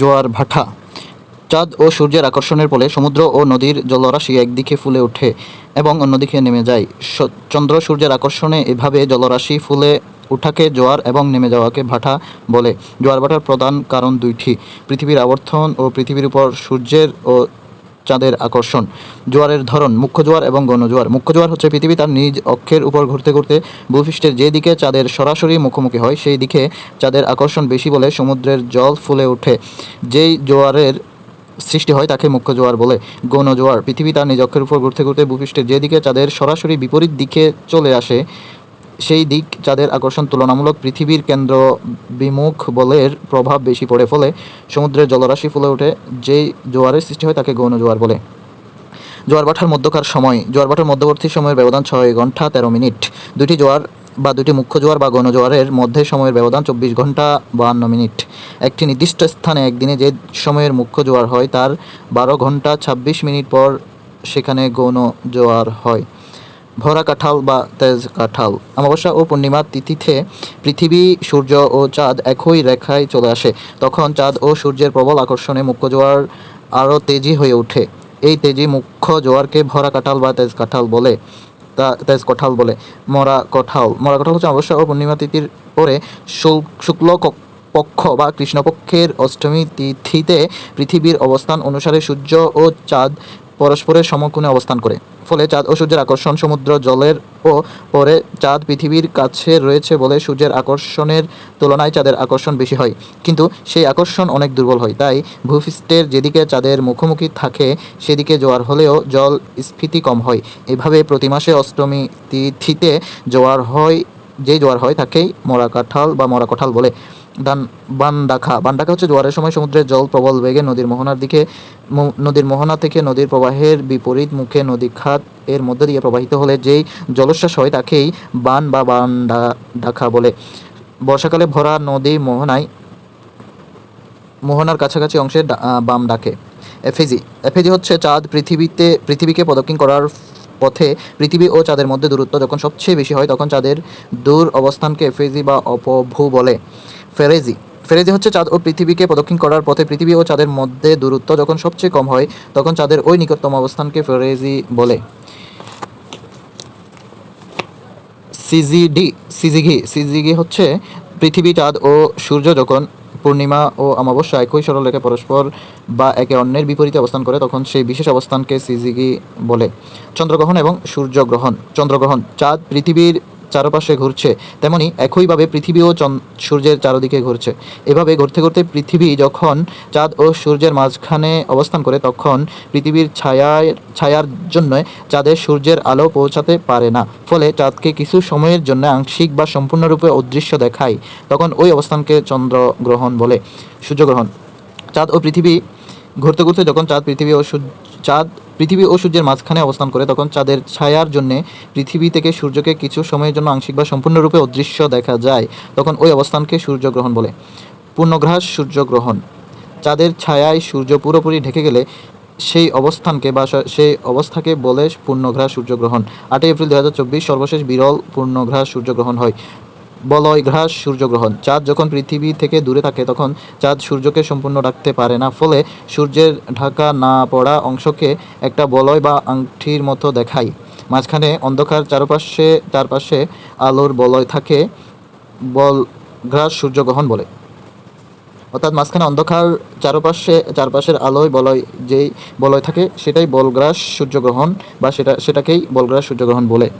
জোয়ার ভাটা। চাঁদ ও সূর্যের আকর্ষণের ফলে সমুদ্র ও নদীর জলরাশি একদিকে ফুলে ওঠে এবং অন্যদিকে নেমে যায়। চন্দ্র সূর্যের আকর্ষণে এভাবে জলরাশি ফুলে ওঠাকে জোয়ার এবং নেমে যাওয়াকে ভাটা বলে। জোয়ার ভাটার প্রধান কারণ দুইটি, পৃথিবীর আবর্তন ও পৃথিবীর উপর সূর্যের ও চাঁদের আকর্ষণ। জোয়ারের ধরন মুখ্য জোয়ার এবং গণ জোয়ার। মুখ্য জোয়ার হচ্ছে পৃথিবী তার নিজ অক্ষের উপর ঘুরতে ঘুরতে। ভূপৃষ্ঠের যে দিকে চাঁদের সরাসরি মুখোমুখি হয়, সেই দিকে চাঁদের আকর্ষণ বেশি বলে সমুদ্রের জল ফুলে ওঠে। যেই জোয়ারের সৃষ্টি হয়, তাকে মুখ্য জোয়ার বলে। গৌণ জোয়ার, পৃথিবী তার নিজ অক্ষের উপর ঘুরতে ঘুরতে ভূপৃষ্ঠের যেদিকে চাঁদের সরাসরি বিপরীত দিকে চলে আসে সেই দিক যাদের আকর্ষণ তুলনামূলক পৃথিবীর কেন্দ্র বিমুখ বলের প্রভাব বেশি পড়ে ফলে সমুদ্রের জলরাশি ফুলে ওঠে, যেই জোয়ারের সৃষ্টি হয় তাকে গৌণ জোয়ার বলে। জোয়ার ভাটার মধ্যকার সময়, জোয়ার ভাটার মধ্যবর্তী সময়ের ব্যবধান ছয় ঘণ্টা তেরো মিনিট। দুটি জোয়ার বা দুটি মুখ্য জোয়ার বা গণ জোয়ারের মধ্যে সময়ের ব্যবধান চব্বিশ ঘণ্টা বাহান্ন মিনিট। একটি নির্দিষ্ট স্থানে একদিনে যে সময়ের মুখ্য জোয়ার হয় তার বারো ঘণ্টা ছাব্বিশ মিনিট পর সেখানে গৌণ জোয়ার হয়। ভরা কাঁঠাল বা তেজ কাঁঠাল। অমাবস্যা ও পূর্ণিমা তিথিতে পৃথিবী, সূর্য ও চাঁদ একই রেখায় চলে আসে। তখন চাঁদ ও সূর্যের প্রবল আকর্ষণে মুখ্য জোয়ার আরও তেজি হয়ে ওঠে। এই তেজি মুখ্য জোয়ারকে ভরা কাঁঠাল বা তেজ কাঁঠাল বলে, তা তেজ কঠাল বলে, মরা কঠাল। মরা কঠাল হচ্ছে অমাবস্যা ও পূর্ণিমা তিথির পরে শুক্ল পক্ষ বা কৃষ্ণপক্ষের অষ্টমী তিথিতে পৃথিবীর অবস্থান অনুসারে সূর্য ও চাঁদ পরস্পরের সমকোণে অবস্থান করে। ফলে চাঁদ ও সূর্যের আকর্ষণ সমুদ্র, জলের ও পরে চাঁদ পৃথিবীর কাছে রয়েছে বলে সূর্যের আকর্ষণের তুলনায় চাঁদের আকর্ষণ বেশি হয়। কিন্তু সেই আকর্ষণ অনেক দুর্বল হয়। তাই ভূপৃষ্ঠের যেদিকে চাঁদের মুখোমুখি থাকে, সেদিকে জোয়ার হলেও জল স্ফীতি কম হয়। এভাবে প্রতি মাসে অষ্টমী তিথিতে জোয়ার হয়, যে জোয়ার হয় তাকেই মরা কাঁঠাল বা মরা কাঁঠাল বলে। দান বানডাখা বানডাখা হচ্ছে জোয়ারের সময় সমুদ্রের জল প্রবল বেগে নদীর মোহনার দিকে নদীর মোহনা থেকে নদীর প্রবাহের বিপরীত মুখে নদী খাত এর মধ্য দিয়ে প্রবাহিত হলে যেই জলোচ্ছ্বাস হয় তাকেই বান বা বানডা ডাখা বলে। বর্ষাকালে ভরা নদী মোহনায়, মোহনার কাছাকাছি অংশে বাম ডাকে। এফেজি এফেজি হচ্ছে চাঁদ পৃথিবীতে, পৃথিবীকে প্রদক্ষিণ করার পথে পৃথিবী ও চাঁদের মধ্যে দূরত্ব যখন সবচেয়ে বেশি হয়, তখন চাঁদের দূর অবস্থানকে এফেজি বা অপভূ বলে। ফেরেজি। ফেরেজি হচ্ছে চাঁদ ও পৃথিবীকে প্রদক্ষিণ করার পথে পৃথিবী ও চাঁদের মধ্যে দূরত্ব যখন সবচেয়ে কম হয়, তখন চাঁদের ওই নিকটতম অবস্থানকে ফেরেজি বলে। সিজিডি, সিজিঘি সিজিঘি হচ্ছে পৃথিবী, চাঁদ ও সূর্য যখন পূর্ণিমা ও অমাবস্যা একই সরলরেখে পরস্পর বা একে অন্যের বিপরীতে অবস্থান করে, তখন সেই বিশেষ অবস্থানকে সিজিগি বলে। চন্দ্রগ্রহণ এবং সূর্যগ্রহণ। চন্দ্রগ্রহণ, চাঁদ পৃথিবীর চারপাশে ঘুরছে, তেমনি একইভাবে পৃথিবীও চন- সূর্যের চারদিকে ঘুরছে। এভাবে ঘুরতে ঘুরতে পৃথিবী যখন চাঁদ ও সূর্যের মাঝখানে অবস্থান করে, তখন পৃথিবীর ছায়ায় ছায়ার জন্য চাঁদের সূর্যের আলো পৌঁছাতে পারে না। ফলে চাঁদকে কিছু সময়ের জন্য আংশিক বা সম্পূর্ণরূপে অদৃশ্য দেখায়। তখন ওই অবস্থানকে চন্দ্রগ্রহণ বলে সূর্যগ্রহণ চাঁদ ও পৃথিবী ঘুরতে ঘুরতে যখন চাঁদ, পৃথিবী ও চাঁদ পৃথিবী ও সূর্যের মাঝখানে অবস্থান করে, তখন চাঁদের ছায়ার জন্য পৃথিবী থেকে সূর্যকে কিছু সময়ের জন্য আংশিক বা সম্পূর্ণরূপে অদৃশ্য দেখা যায়। তখন ওই অবস্থানকে সূর্যগ্রহণ বলে। পূর্ণগ্রাস সূর্যগ্রহণ চাঁদের ছায়ায় সূর্য পুরোপুরি ঢেকে গেলে সেই অবস্থানকে বা সেই অবস্থাকে বলে পূর্ণগ্রাস সূর্যগ্রহণ আটই এপ্রিল দু হাজার চব্বিশ সর্বশেষ বিরল পূর্ণগ্রাস সূর্যগ্রহণ হয়। বলয়গ্রাস সূর্যগ্রহণ। চাঁদ যখন পৃথিবী থেকে দূরে থাকে, তখন চাঁদ সূর্যকে সম্পূর্ণ রাখতে পারে না। ফলে সূর্যের ঢাকা না পড়া অংশকে একটা বলয় বা আংটির মতো দেখায়। মাঝখানে অন্ধকার চারপাশে চারপাশে আলোর বলয় থাকে বলগ্রাস সূর্যগ্রহণ বলে। অর্থাৎ মাঝখানে অন্ধকার চারপাশে, চারপাশের আলোয় বলয় যেই বলয় থাকে, সেটাই বলগ্রাস সূর্যগ্রহণ বা সেটা, সেটাকেই বলগ্রাস সূর্যগ্রহণ বলে।